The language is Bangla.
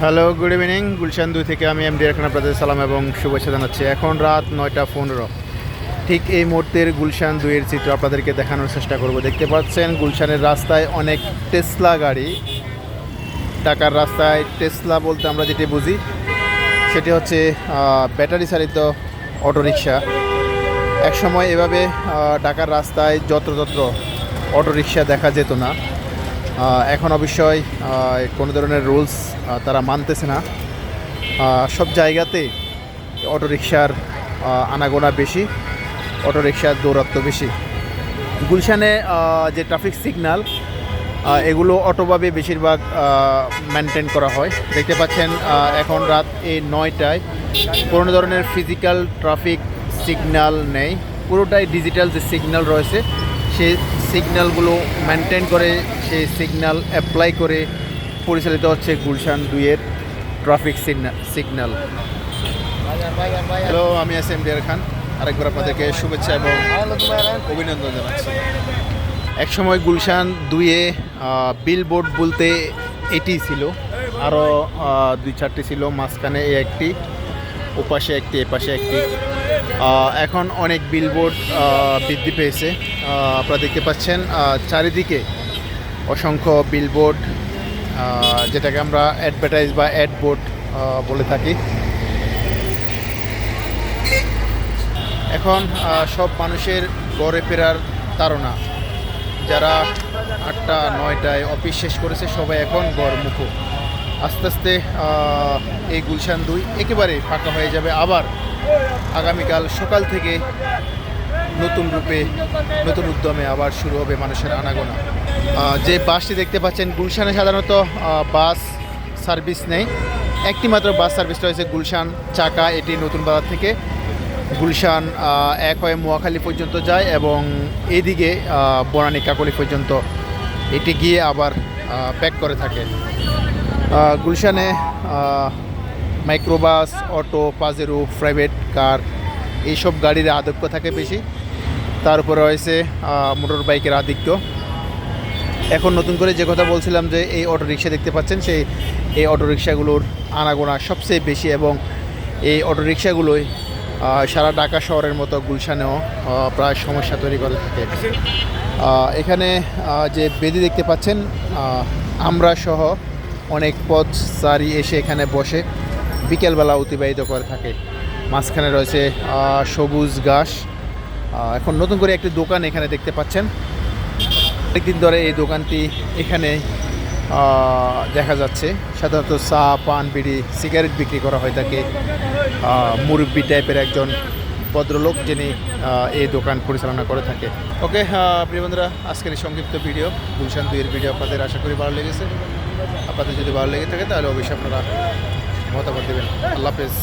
হ্যালো গুড ইভিনিং গুলশান দুই থেকে আমি এমডি রাখান আপনাদের সালাম এবং শুভেচ্ছা জানাচ্ছি। এখন রাত নয়টা পনেরো। ঠিক এই মুহূর্তের গুলশান দুইয়ের চিত্র আপনাদেরকে দেখানোর চেষ্টা করব। দেখতে পাচ্ছেন, গুলশানের রাস্তায় অনেক টেসলা গাড়ি। ঢাকার রাস্তায় টেসলা বলতে আমরা যেটি বুঝি, সেটি হচ্ছে ব্যাটারি চালিত অটোরিকশা। এক সময় এভাবে ঢাকার রাস্তায় যত্রতত্র অটোরিকশা দেখা যেত না। এখন অবশ্যই কোনো ধরনের রুলস তারা মানতেছে না। সব জায়গাতে অটোরিকশার আনাগোনা বেশি, অটোরিকশার দৌরাত্ম বেশি। গুলশানে যে ট্রাফিক সিগনাল এগুলো অটোভাবে বেশিরভাগ মেনটেন করা হয়। দেখতে পাচ্ছেন এখন রাত এই নয়টায় কোনো ধরনের ফিজিক্যাল ট্রাফিক সিগনাল নেই। পুরোটাই ডিজিটাল যে সিগন্যাল রয়েছে সেই সিগন্যালগুলো মেনটেন করে, সেই সিগন্যাল অ্যাপ্লাই করে পরিচালিত হচ্ছে গুলশান দুইয়ের ট্রাফিক সিগন্যাল হ্যালো আমি এস এম ডিয়ার খান। আরেকবার আপনাদেরকে শুভেচ্ছা এবং অভিনন্দন জানাচ্ছি। একসময় গুলশান দুইয়ে বিল বোর্ড বলতে এটি ছিল। আরও দুই চারটি ছিল, মাঝখানে একটি, ওপাশে একটি, এপাশে একটি। এখন অনেক বিলবোর্ড বৃদ্ধি পেয়েছে। আপনারা দেখতে পাচ্ছেন চারিদিকে অসংখ্য বিলবোর্ড যেটাকে আমরা অ্যাডভার্টাইজ বা অ্যাড বোর্ড বলে থাকি। এখন সব মানুষের গড়ে ফেরার তাড়না। যারা আটটা, নয়টায় অফিস শেষ করেছে, সবাই এখন গড়মুখো আস্তে আস্তে এই গুলশান দুই একেবারে ফাঁকা হয়ে যাবে। আবার আগামীকাল সকাল থেকে নতুন রূপে, নতুন উদ্যমে আবার শুরু হবে মানুষের আনাগোনা। যে বাসটি দেখতে পাচ্ছেন, গুলশানে সাধারণত বাস সার্ভিস নেই। একটি মাত্র বাস সার্ভিস রয়েছে গুলশান চাকা, এটি নতুন বাজার থেকে গুলশান এক হয়ে মোয়াখালী পর্যন্ত যায় এবং এদিকে বনানী কাকলি পর্যন্ত এটি গিয়ে আবার প্যাক করে থাকে। গুলশানে microbus, auto, Pajero, private car, এইসব গাড়ির আধিক্য থাকে বেশি। তার উপরে রয়েছে মোটর বাইকের আধিক্য। এখন নতুন করে যে কথা বলছিলাম যে এই অটো রিক্সা দেখতে পাচ্ছেন, সেই এই অটো রিক্সাগুলোর আনাগোনা সবচেয়ে বেশি এবং এই অটো রিক্সাগুলোই সারা ঢাকা শহরের মতো গুলশানেও প্রায় সমস্যা তৈরি করে থাকে। এখানে যে বেদি দেখতে পাচ্ছেন আমরা সহ অনেক পথ সারি এসে এখানে বসে। বিকেলবেলা অতিবাহিত করে থাকে। মাঝখানে রয়েছে সবুজ ঘাস। এখন নতুন করে একটি দোকান এখানে দেখতে পাচ্ছেন। অনেকদিন ধরে এই দোকানটি এখানে দেখা যাচ্ছে। সাধারণত চা, পান, বিড়ি, সিগারেট বিক্রি করা হয় থাকে। মুরব্বি টাইপের একজন ভদ্রলোক যিনি এই দোকান পরিচালনা করে থাকে। ওকে প্রিয় বন্ধুরা, আজকের এই সংক্ষিপ্ত ভিডিও, গুলশান দুইয়ের ভিডিও আপনাদের আশা করি ভালো লেগেছে। আপনাদের যদি ভালো লেগে থাকে, তাহলে অবশ্যই আপনারা মতামত দেবেন। আল্লাহ হাফেজ।